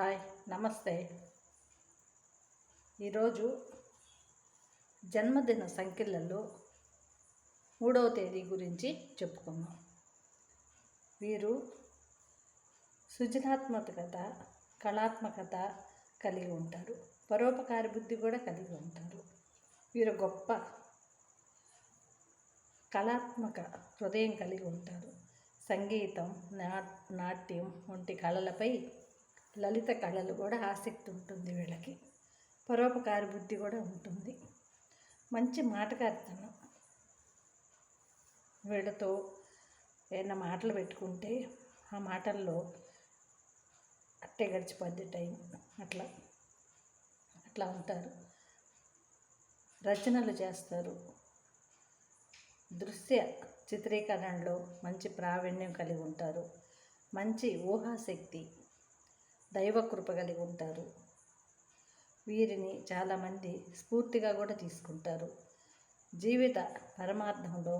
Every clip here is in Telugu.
హాయ్ నమస్తే. ఈరోజు జన్మదిన సంఖ్యలలో మూడవ తేదీ గురించి చెప్పుకుందాం. వీరు సృజనాత్మకత కళాత్మకత కలిగి ఉంటారు. పరోపకార బుద్ధి కూడా కలిగి ఉంటారు. వీరు గొప్ప కళాత్మక హృదయం కలిగి ఉంటారు. సంగీతం నా నాట్యం వంటి కళలపై లలిత కళలు కూడా ఆసక్తి ఉంటుంది వీళ్ళకి. పరోపకార బుద్ధి కూడా ఉంటుంది. మంచి మాటకారితనం వీళ్ళతో ఏమైనా మాటలు పెట్టుకుంటే ఆ మాటల్లో అట్టే గడిచిపోద్ది టైం. అట్లా. అట్లా ఉంటారు. రచనలు చేస్తారు. దృశ్య చిత్రీకరణలో మంచి ప్రావీణ్యం కలిగి ఉంటారు. మంచి ఊహాశక్తి దైవకృప కలిగి ఉంటారు. వీరిని చాలామంది స్ఫూర్తిగా కూడా తీసుకుంటారు. జీవిత పరమార్థంలో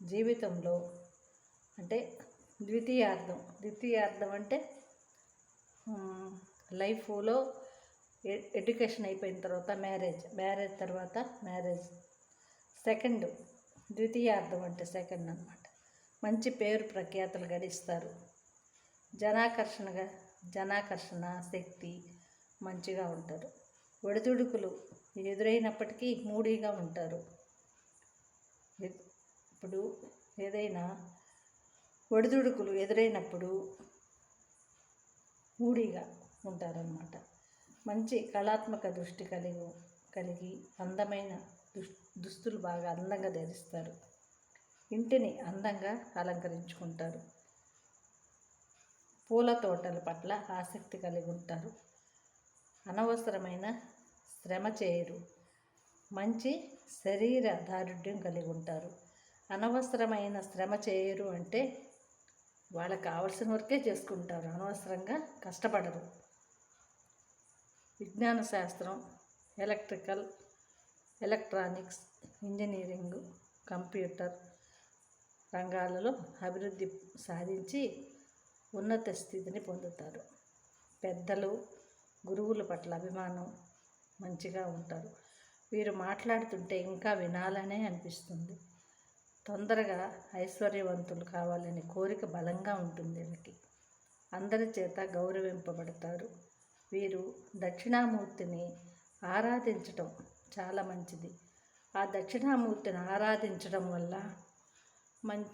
జీవితంలో అంటే ద్వితీయార్థం. ద్వితీయార్థం అంటే లైఫ్లో ఎడ్యుకేషన్ అయిపోయిన తర్వాత మ్యారేజ్ మ్యారేజ్ తర్వాత మ్యారేజ్. సెకండ్ ద్వితీయార్థం అంటే సెకండ్ అనమాట మంచి పేరు ప్రఖ్యాతలు గడిస్తారు. జనాకర్షణగా జనాకర్షణ శక్తి మంచిగా ఉంటారు. ఒడిదుడుకులు ఎదురైనప్పటికీ మూడీగా ఉంటారు. ఇప్పుడు ఏదైనా ఒడిదుడుకులు ఎదురైనప్పుడు మూడీగా ఉంటారన్నమాట. మంచి కళాత్మక దృష్టి కలిగి కలిగి అందమైన దుస్తులు బాగా అందంగా ధరిస్తారు. ఇంటిని అందంగా అలంకరించుకుంటారు. పూల తోటల పట్ల ఆసక్తి కలిగి ఉంటారు. అనవసరమైన శ్రమ చేయరు. మంచి శరీర దారుఢ్యం కలిగి ఉంటారు. అనవసరమైన శ్రమ చేయరు అంటే వాళ్ళకి కావలసిన వరకే చేసుకుంటారు. అనవసరంగా కష్టపడరు. విజ్ఞాన శాస్త్రం ఎలక్ట్రికల్ ఎలక్ట్రానిక్స్ ఇంజనీరింగ్ కంప్యూటర్ రంగాలలో అభివృద్ధి సాధించి ఉన్నత స్థితిని పొందుతారు. పెద్దలు గురువుల పట్ల అభిమానం మంచిగా ఉంటారు. వీరు మాట్లాడుతుంటే ఇంకా వినాలనే అనిపిస్తుంది. తొందరగా ఐశ్వర్యవంతులు కావాలనే కోరిక బలంగా ఉంటుంది వీళ్ళకి. అందరి చేత గౌరవింపబడతారు. వీరు దక్షిణామూర్తిని ఆరాధించటం చాలా మంచిది. ఆ దక్షిణామూర్తిని ఆరాధించడం వల్ల మంచి